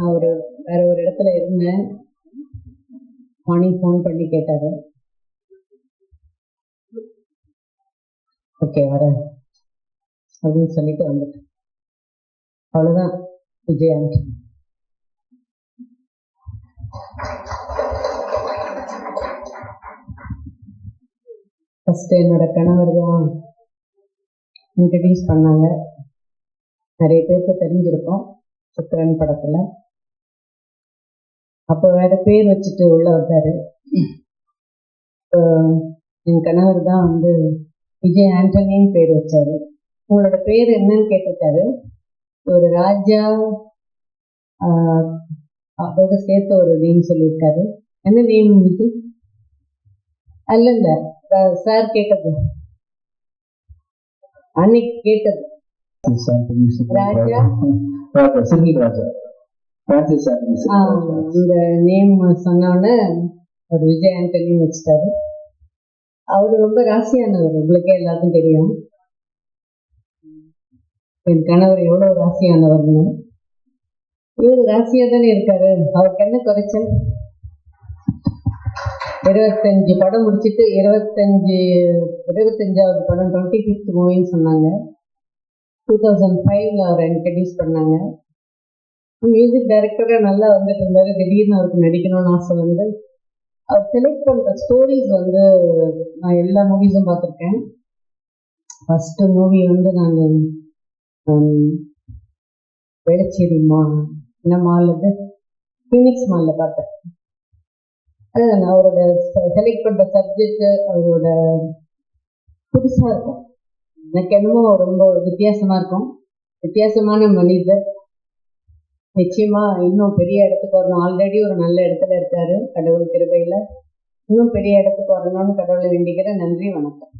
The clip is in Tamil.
நான் ஒரு வேற ஒரு இடத்துல இருந்தேன். மணி ஃபோன் பண்ணி கேட்டாரு. ஓகே வரேன். அப்படின்னு சொல்லிட்டு வந்துட்டேன். அவ்வளோதான் விஜய் ஆண்டனி ஃபஸ்ட்டு என்னோட கணவர் தான் இன்ட்ரடியூஸ் பண்ணாங்க. நிறைய பேருக்கு தெரிஞ்சிருக்கோம். சுக்கரன் படத்தில். அப்போ வேற பேர் வச்சுட்டு உள்ள வந்தாரு என் கணவர் தான் வந்து விஜய் ஆண்டனின்னு பேர் வச்சாரு உங்களோட பேர் என்னன்னு கேட்டிருக்காரு ஒரு ராஜா ஆஹ், அதோட சேர்த்து ஒரு நேம் சொல்லியிருக்காரு என்ன நேம் இது அல்ல இல்ல சார் கேட்டது அன்னைக்கு கேட்டது ராஜா? ராஜா பிரான்சிஸ் இந்த நேம் சொன்னோடனே ஒரு விஜய் ஆண்டனின்னு வச்சுட்டாரு. அவரு ரொம்ப ராசியானவர் உங்களுக்கே எல்லாருக்கும் தெரியும். என் கணவர் எவ்வளவு ராசியானவர்னு இவர் ராசியா தானே இருக்காரு? அவருக்கு என்ன குறைச்சல்? இருபத்தஞ்சு படம் முடிச்சிட்டு இருபத்தஞ்சு இருபத்தஞ்சாவது படம் டுவெண்ட்டி ஃபிஃப்த் மூவின்னு சொன்னாங்க. டூ தௌசண்ட் ஃபைவ்ல அவர் இன்ட்ரடியூஸ் பண்ணாங்க. மியூசிக் டைரக்டராக நல்லா வந்துட்டு இருந்தாரு. திடீர்னு அவருக்கு நடிக்கணும்னு ஆசை வந்து அவர் செலக்ட் பண்ணுற ஸ்டோரிஸ் வந்து நான் எல்லா மூவிஸும் பார்த்துருக்கேன். ஃபஸ்ட்டு மூவி வந்து நான் வேளச்சேரி மா என்ன மால் அது? ஃபினிக்ஸ் மாலில் பார்த்தேன் அதுதான் அவரோட செலக்ட் பண்ணுற சப்ஜெக்ட் அவரோட புதுசாக இருக்கும். எனக்கு என்னமோ ரொம்ப வித்தியாசமாக இருக்கும். வித்தியாசமான மனிதர். நிச்சயமா இன்னும் பெரிய இடத்துக்கு வரணும். ஆல்ரெடி ஒரு நல்ல இடத்துல இருக்காரு கடவுள் திருப்பையில இன்னும் பெரிய இடத்துக்கு வரணும்னு கடவுளை வேண்டிக்கிறேன். நன்றி வணக்கம்.